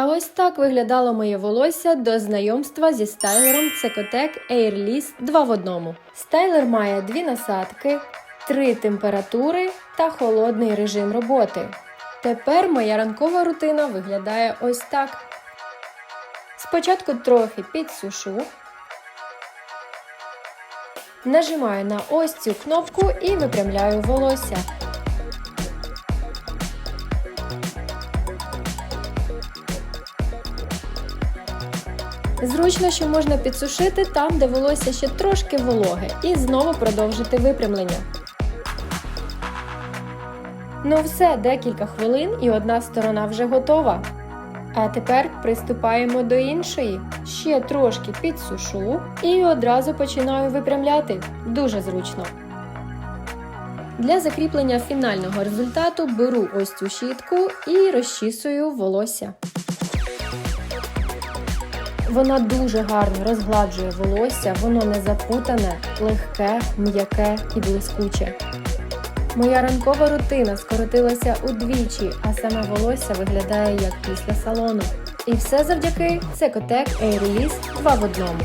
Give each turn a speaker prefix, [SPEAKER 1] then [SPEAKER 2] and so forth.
[SPEAKER 1] А ось так виглядало моє волосся до знайомства зі стайлером Цекотек Airlist 2 в одному. Стайлер має дві насадки, три температури та холодний режим роботи. Тепер моя ранкова рутина виглядає ось так. Спочатку трохи підсушу. Нажимаю на ось цю кнопку і випрямляю волосся. Зручно, що можна підсушити там, де волосся ще трошки вологе, і знову продовжити випрямлення. Ну все, декілька хвилин і одна сторона вже готова. А тепер приступаємо до іншої. Ще трошки підсушу і одразу починаю випрямляти. Дуже зручно. Для закріплення фінального результату беру ось цю щітку і розчісую волосся. Вона дуже гарно розгладжує волосся, воно не запутане, легке, м'яке і блискуче. Моя ранкова рутина скоротилася удвічі, а саме волосся виглядає як після салону. І все завдяки Секотек Air Release 2 в одному.